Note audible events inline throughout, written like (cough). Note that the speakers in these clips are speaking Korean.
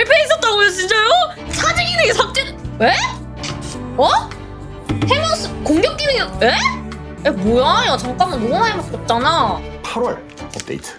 델페 있었다고요 진짜요? 사진 기능이 삭제 에? 어? 해머스 공격 기능이 에? 에 뭐야 야 잠깐만 너무 많이 바꿨잖아 8월 업데이트.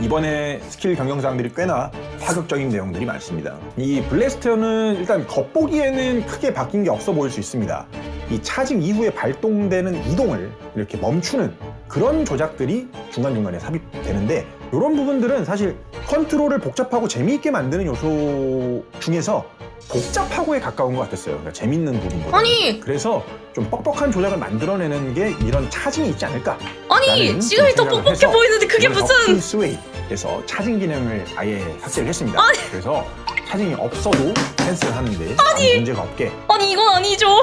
이번에 스킬 경영사항들이 꽤나 파격적인 내용들이 많습니다. 이 블래스터는 일단 겉보기에는 크게 바뀐 게 없어 보일 수 있습니다. 이 차징 이후에 발동되는 이동을 이렇게 멈추는 그런 조작들이 중간중간에 삽입되는데 이런 부분들은 사실 컨트롤을 복잡하고 재미있게 만드는 요소 중에서 복잡하고에 가까운 것 같았어요. 그러니까 재밌는 부분보다. 아니 그래서 좀 뻑뻑한 조작을 만들어내는 게 이런 차징이 있지 않을까? 아니 지금이 더 뻑뻑해 보이는데 그게 무슨 스웨이에서 차징 기능을 아예 삭제를 했습니다. 아니. 그래서 차징이 없어도 캔슬하는데 문제가 없게 아니 이건 아니죠 (laughs)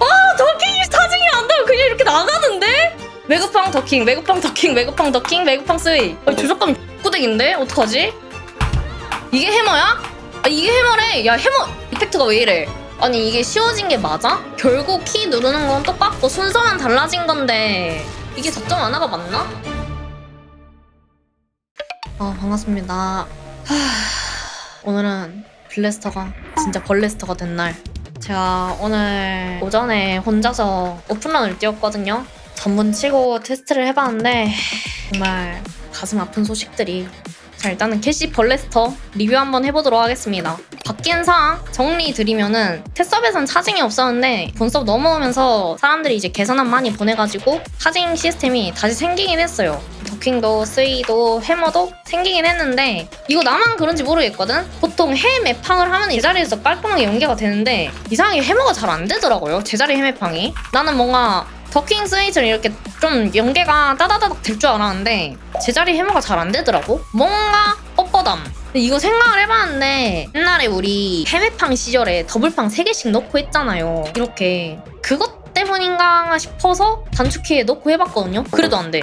아 더킹이 사진이 안 나와 그냥 이렇게 나가는데 매그팡 더킹 매그팡 더킹 매그팡 더킹 매그팡 스웨이 아니 조작감 꾸대기인데 어떡하지? 이게 해머야? 아 이게 해머래 야 해머 이펙트가 왜 이래 아니 이게 쉬워진 게 맞아? 결국 키 누르는 건 똑같고 순서만 달라진 건데 이게 작정 하나가 맞나? 아 반갑습니다 하... 오늘은 블래스터가 진짜 벌레스터가 된 날. 제가 오늘 오전에 혼자서 오픈런을 뛰었거든요. 전문 치고 테스트를 해봤는데 정말 가슴 아픈 소식들이. 자 일단은 캐시 벌레스터 리뷰 한번 해보도록 하겠습니다. 바뀐 사항 정리 드리면은 테스업에선 차징이 없었는데 본섭 넘어오면서 사람들이 이제 계산안 많이 보내가지고 차징 시스템이 다시 생기긴 했어요. 더킹도 스웨이도 해머도 생기긴 했는데 이거 나만 그런지 모르겠거든? 보통 해 매팡을 하면 이 자리에서 깔끔하게 연계가 되는데 이상하게 해머가 잘 안 되더라고요 제자리 해 매팡이 나는 뭔가 더킹 스웨이처럼 이렇게 좀 연계가 따다다닥 될 줄 알았는데 제자리 해머가 잘 안 되더라고. 뭔가 뻣뻣함. 이거 생각을 해봤는데 옛날에 우리 해매팡 시절에 더블팡 3개씩 넣고 했잖아요. 이렇게 그것 때문인가 싶어서 단축키에 넣고 해봤거든요. 그래도 안돼.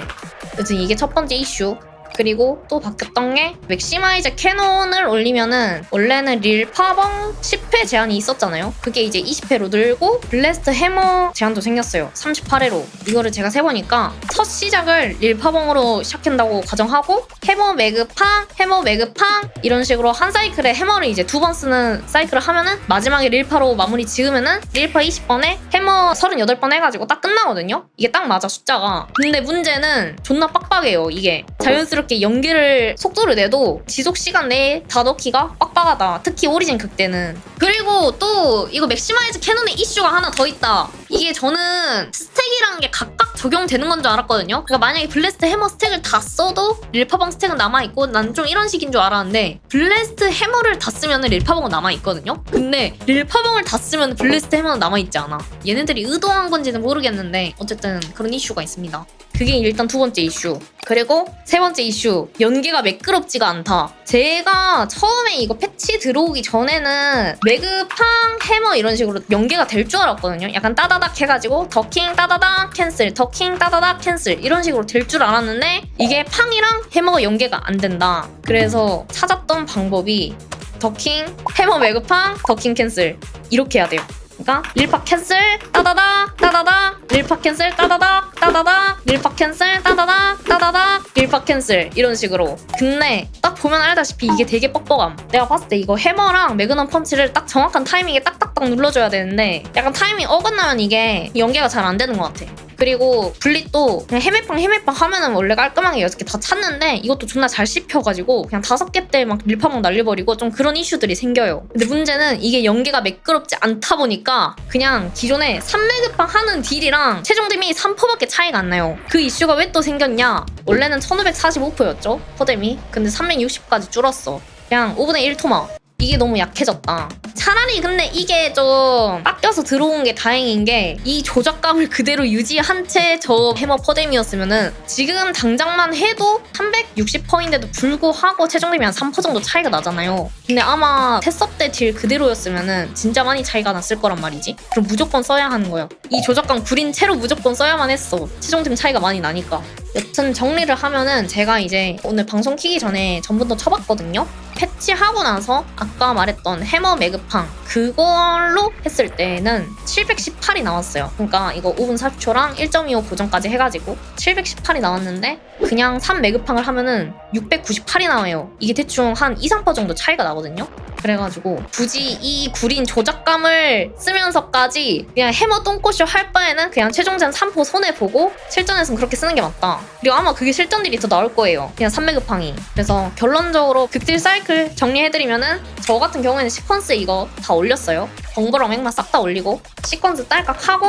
여튼 이게 첫 번째 이슈. 그리고 또 바뀌었던 게 맥시마이저 캐논을 올리면은 원래는 릴 파벙 10회 제한이 있었잖아요. 그게 이제 20회로 늘고 블래스트 해머 제한도 생겼어요. 38회로. 이거를 제가 세보니까 첫 시작을 릴 파벙으로 시작한다고 가정하고 해머 매그팡, 해머 매그팡 이런 식으로 한 사이클에 해머를 이제 두 번 쓰는 사이클을 하면은 마지막에 릴파로 마무리 지으면은 릴파 20번에 해머 38번 해가지고 딱 끝나거든요. 이게 딱 맞아 숫자가. 근데 문제는 존나 빡빡해요 이게. 자연스럽게 연계를 속도를 내도 지속 시간 내에 다 넣기가 빡빡하다. 특히 오리진 극대는. 그리고 또 이거 맥시마이즈 캐논의 이슈가 하나 더 있다. 이게 저는 스택이란 게 각각 적용되는 건 줄 알았거든요. 그러니까 만약에 블래스트 해머 스택을 다 써도 릴파벙 스택은 남아있고 난 좀 이런 식인 줄 알았는데 블래스트 해머를 다 쓰면 릴파벙은 남아있거든요. 근데 릴파벙을 다 쓰면 블래스트 해머는 남아있지 않아. 얘네들이 의도한 건지는 모르겠는데 어쨌든 그런 이슈가 있습니다. 그게 일단 두 번째 이슈. 그리고 세 번째 이슈. 연계가 매끄럽지가 않다. 제가 처음에 이거 패치 들어오기 전에는 매그팡 해머 이런 식으로 연계가 될 줄 알았거든요. 약간 따다닥 해가지고 더킹 따다닥 캔슬, 더킹 따다닥 캔슬 이런 식으로 될 줄 알았는데 이게 팡이랑 해머가 연계가 안 된다. 그래서 찾았던 방법이 더킹, 해머 매그팡, 더킹 캔슬 이렇게 해야 돼요. 그러니까 릴파 캔슬? 따다다 따다다. 릴파 캔슬? 따다다 따다다. 릴파 캔슬? 따다다 따다다. 릴파 캔슬. 이런 식으로. 근데 딱 보면 알다시피 이게 되게 뻑뻑함 내가 봤을 때 이거 해머랑 매그넘 펀치를 딱 정확한 타이밍에 딱딱딱 눌러줘야 되는데 약간 타이밍 어긋나면 이게 연계가 잘 안 되는 것 같아 그리고 블릿도 그냥 헤매팡 헤매팡 하면은 원래 깔끔하게 여섯 개 다 찼는데 이것도 존나 잘 씹혀가지고 그냥 다섯 개 때 막 밀파먹 날려버리고 좀 그런 이슈들이 생겨요. 근데 문제는 이게 연계가 매끄럽지 않다 보니까 그냥 기존에 3매급팡 하는 딜이랑 최종 데미 3%밖에 차이가 안 나요. 그 이슈가 왜 또 생겼냐? 원래는 1545%였죠? 퍼뎀이. 근데 360 까지 줄었어. 그냥 5분의 1 토마. 이게 너무 약해졌다. 차라리 근데 이게 좀 깎여서 들어온 게 다행인 게 이 조작감을 그대로 유지한 채 저 해머 퍼뎀이었으면은 지금 당장만 해도 360퍼인데도 불구하고 최종 데미 한3% 정도 차이가 나잖아요. 근데 아마 테스업 때딜 그대로였으면은 진짜 많이 차이가 났을 거란 말이지. 그럼 무조건 써야 하는 거야. 이 조작감 구린 채로 무조건 써야만 했어. 최종 데미 차이가 많이 나니까. 여튼 정리를 하면은 제가 이제 오늘 방송 키기 전에 전부터 쳐봤거든요. 패치하고 나서 아까 말했던 해머 매그팡 그걸로 했을 때는 718이 나왔어요. 그러니까 이거 5분 40초랑 1.25 고정까지 해가지고 718이 나왔는데 그냥 3 매그팡을 하면은 698이 나와요. 이게 대충 한 2, 3% 정도 차이가 나거든요. 그래가지고 굳이 이 구린 조작감을 쓰면서까지 그냥 해머 똥꼬쇼 할 바에는 그냥 최종전 3포 손해보고 실전에서는 그렇게 쓰는 게 맞다. 그리고 아마 그게 실전딜이 더 나올 거예요. 그냥 3매급팡이. 그래서 결론적으로 극딜 사이클 정리해드리면은 저 같은 경우에는 시퀀스 이거 다 올렸어요. 벙버랑 맥만 싹다 올리고 시퀀스 딸깍 하고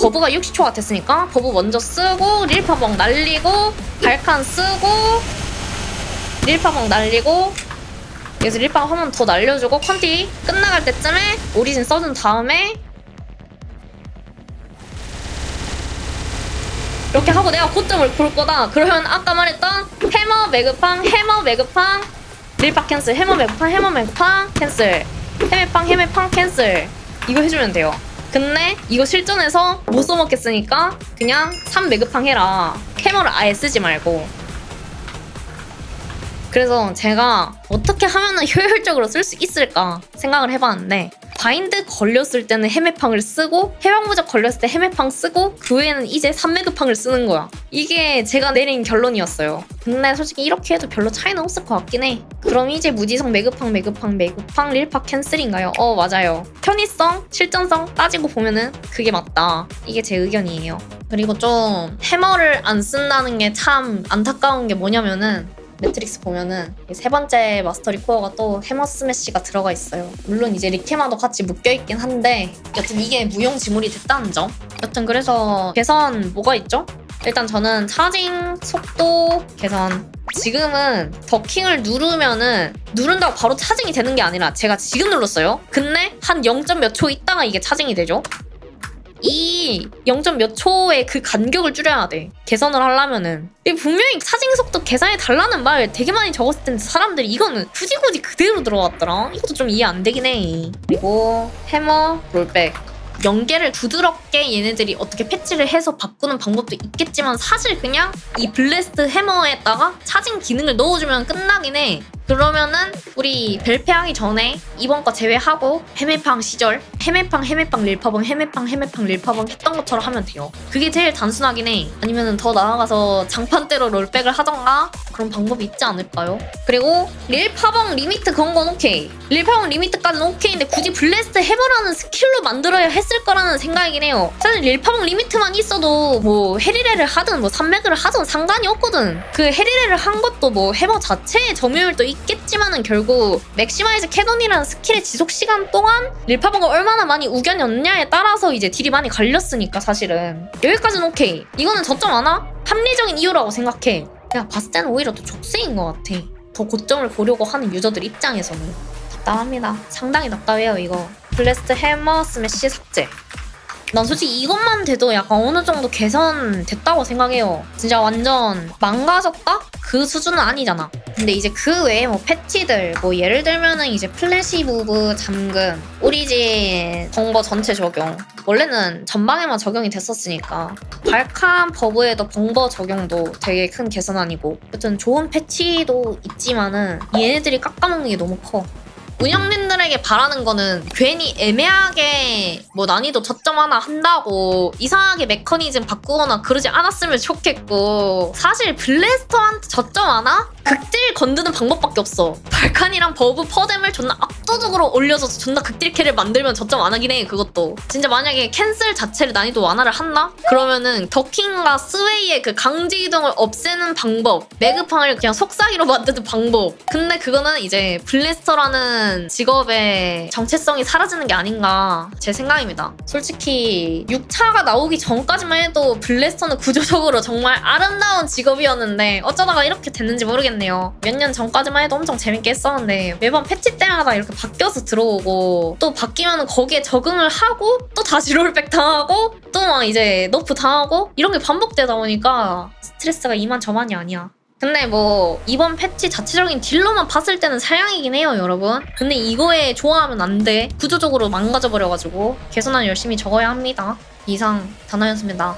버브가 60초가 됐으니까 버브 먼저 쓰고 릴파벙 날리고 발칸 쓰고 릴파벙 날리고 그래서 릴빵 한번 더 날려주고 컨티 끝나갈 때쯤에 오리진 써준 다음에 이렇게 하고 내가 고점을 볼 거다. 그러면 아까 말했던 해머 매그팡 해머 매그팡 릴빵 캔슬 해머 매그팡 해머 매그팡 캔슬 해매팡 해매팡 캔슬 이거 해주면 돼요. 근데 이거 실전에서 못 써먹겠으니까 그냥 3 매그팡 해라. 해머를 아예 쓰지 말고 그래서 제가 어떻게 하면 (laughs) 효율적으로 쓸 수 있을까 생각을 해봤는데 바인드 걸렸을 때는 해매팡을 쓰고 해방무적 걸렸을 때 해매팡 쓰고 그 외에는 이제 삼매급팡을 쓰는 거야. 이게 제가 내린 결론이었어요. 근데 솔직히 이렇게 해도 별로 차이는 없을 것 같긴 해. 그럼 이제 무지성 매급팡 매급팡 매급팡 릴파 캔슬인가요? 어 맞아요. 편의성, 실전성 따지고 보면은 그게 맞다. 이게 제 의견이에요. 그리고 좀 해머를 안 쓴다는 게 참 안타까운 게 뭐냐면은 매트릭스 보면은 이세 번째 마스터 리 코어가 또 해머 스매시가 들어가 있어요. 물론 이제 리케마도 같이 묶여 있긴 한데 여튼 이게 무용 지물이 됐다는 점. 여튼 그래서 개선 뭐가 있죠? 일단 저는 차징 속도 개선. 지금은 더킹을 누르면은 누른다고 바로 차징이 되는 게 아니라 제가 지금 눌렀어요. 근데 한 0. 몇 초 있다가 이게 차징이 되죠. 이 0. 몇 초의 그 간격을 줄여야 돼. 개선을 하려면은. 분명히 차징 속도 계산해 달라는 말 되게 많이 적었을 텐데 사람들이 이거는 굳이 굳이 그대로 들어왔더라. 이것도 좀 이해 안 되긴 해. 그리고 해머 롤백. 연계를 부드럽게 얘네들이 어떻게 패치를 해서 바꾸는 방법도 있겠지만 사실 그냥 이 블래스트 해머에다가 차징 기능을 넣어주면 끝나긴 해. 그러면은 우리 벨페하기 전에 이번 거 제외하고 해매팡 시절 해매팡 해매팡 릴파봉 해매팡 해매팡 릴파봉 했던 것처럼 하면 돼요. 그게 제일 단순하긴 해. 아니면은 더 나아가서 장판대로 롤백을 하던가 그런 방법이 있지 않을까요? 그리고 릴파봉 리미트 그런 건 오케이. 릴파봉 리미트까지는 오케이인데 굳이 블래스트 해머라는 스킬로 만들어야 했을 거라는 생각이긴 해요. 사실 릴파봉 리미트만 있어도 뭐 헤리레를 하든 뭐 산맥을 하든 상관이 없거든. 그 헤리레를 한 것도 뭐 해머 자체의 점유율도 있 겠지만은 결국 맥시마이즈 캐논이라는 스킬의 지속 시간 동안 릴파봉가 얼마나 많이 우겨녔냐에 따라서 이제 딜이 많이 갈렸으니까 사실은 여기까지는 오케이. 이거는 저점 하나 합리적인 이유라고 생각해. 내가 봤을 때는 오히려 더 족쇄인 것 같아. 더 고점을 보려고 하는 유저들 입장에서는 답답합니다. 상당히 답답해요 이거. 블래스트 해머 스매시 삭제. 난 솔직히 이것만 돼도 약간 어느 정도 개선됐다고 생각해요. 진짜 완전 망가졌다? 그 수준은 아니잖아. 근데 이제 그 외에 뭐 패치들, 뭐 예를 들면은 이제 플래시 무브 잠금, 오리진 정보 전체 적용. 원래는 전방에만 적용이 됐었으니까. 발칸 버브에도 벙버 적용도 되게 큰 개선안이고. 여튼 좋은 패치도 있지만은 얘네들이 깎아먹는 게 너무 커. 운영 진들에게 바라는 거는 괜히 애매하게 뭐 난이도 저점 하나 한다고 이상하게 메커니즘 바꾸거나 그러지 않았으면 좋겠고 사실 블래스터한테 저점 하나? 극딜 건드는 방법밖에 없어. 발칸이랑 버브 퍼뎀을 존나 압도적으로 올려줘서 존나 극딜 캐를 만들면 저점 안 하긴 해 그것도. 진짜 만약에 캔슬 자체를 난이도 완화를 한다? 그러면은 더킹과 스웨이의 그 강제 이동을 없애는 방법 매그팡을 그냥 속삭이로 만드는 방법. 근데 그거는 이제 블래스터라는 직업의 정체성이 사라지는 게 아닌가 제 생각입니다. 솔직히 6차가 나오기 전까지만 해도 블래스터는 구조적으로 정말 아름다운 직업이었는데 어쩌다가 이렇게 됐는지 모르겠 네요. 몇 년 전까지만 해도 엄청 재밌게 했었는데 매번 패치 때마다 이렇게 바뀌어서 들어오고 또 바뀌면 거기에 적응을 하고 또 다시 롤백 당하고 또 막 이제 너프 당하고 이런 게 반복되다 보니까 스트레스가 이만 저만이 아니야. 근데 뭐 이번 패치 자체적인 딜로만 봤을 때는 사양이긴 해요 여러분. 근데 이거에 좋아하면 안돼. 구조적으로 망가져 버려가지고 개선안 열심히 적어야 합니다. 이상 다나였습니다